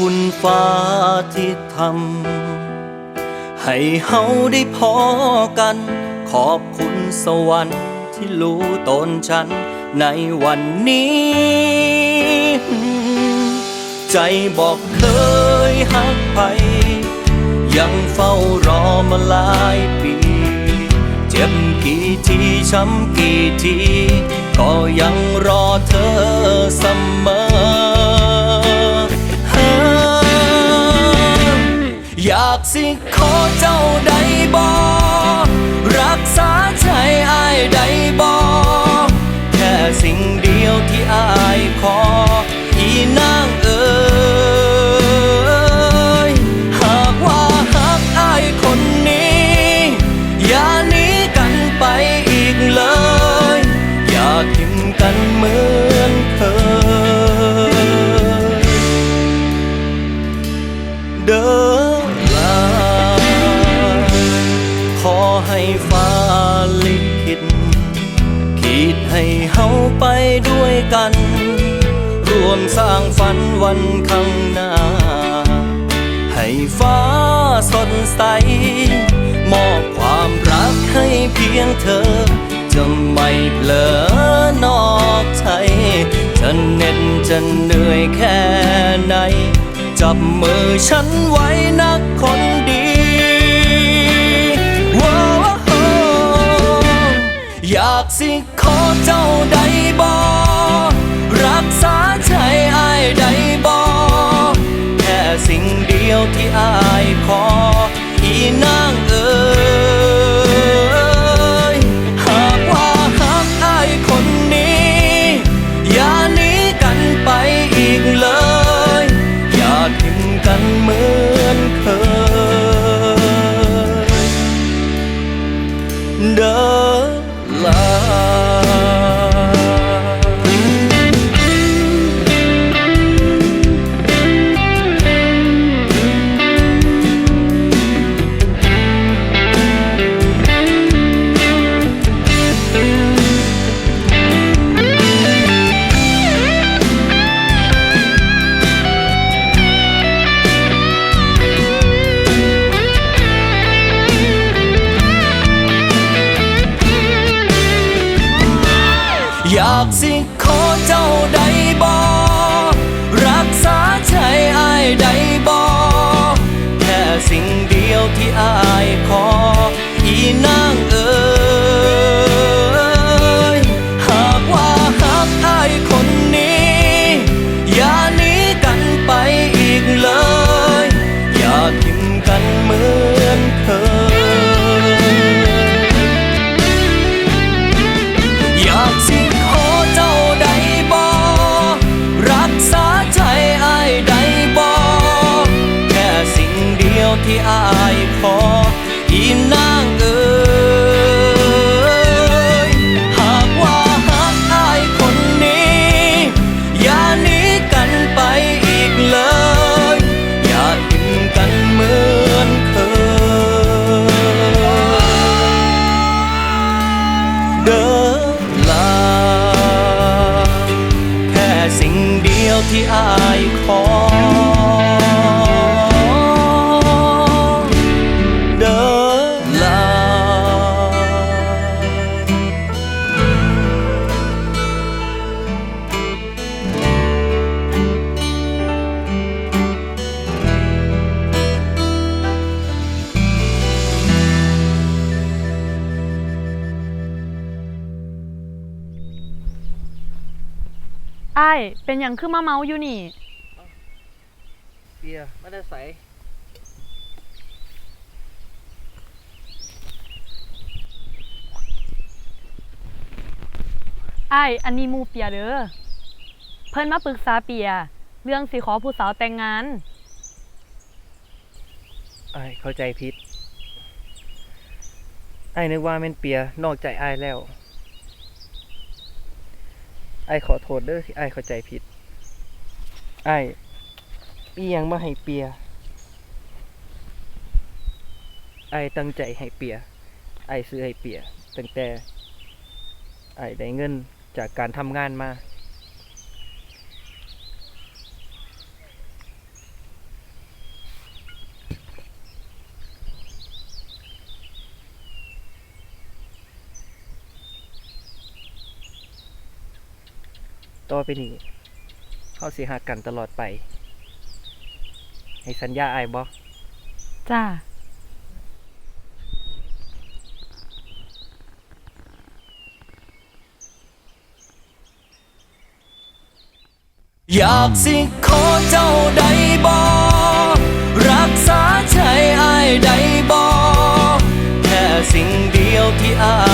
คุณฟ้าที่ทำให้เฮาได้พอกัน ขอบคุณสวรรค์ที่รู้ตนฉันในวันนี้ ใจบอกเคยหักไป ยังเฝ้ารอมาหลายปี เจ็บกี่ทีช้ำกี่ที ก็ยังรอเธอเสมอากสิขอเจ้าใดบอรักษาใจอายใดบอแค่สิ่งเดียวที่อาย ลิขิตขีดให้เฮาไปด้วยกันร่วมสร้างฝันวันข้างหน้า ให้ฟ้าสดใส มอบความรักให้เพียงเธอ จะไม่เผลอนอกใจจะเหน็ดจะเหนื่อยแค่ไหน จับมือฉันไว้นักคนดี สิขอเจ้าได้บอรักษา อ อายขออีนางเอ๋ยหากว่าหักอายคนนี้ อย่าหนีกันไปอีกเลย อย่าทิ้งกันเหมือนเคยเดินลาแค่สิ่งเดียวที่อายขอ อ้ายเป็นหยังคือมาเมาอยู่นี่ เบียร์ไม่ได้ใส่อ้ายอันนี้หมูเปียเด้อ เพิ่นมาปรึกษาเปีย เรื่องสิขอผู้สาวแต่งงาน ไอ้ายเข้าใจผิดไอ้ายนึกว่าแม่นเปียนอกใจไอ้ายแล้ว ไอ้ขอโทษเด้อที่ไอ้ายเข้าใจผิด ไอ้ายอียังมาให้เปีย ไอ้ตั้งใจให้เปีย ไอ้ซื้อให้เปียตั้งแต่ไอ้ได้เงินจากการทำงานมา ต่อไปนี้เฮาสิฮักกันตลอดไป ให้สัญญาอายบ่จ้า อยากสิขอเจ้าใดบอรักษาใจอายใดบอแค่สิ่งเดียวที่อา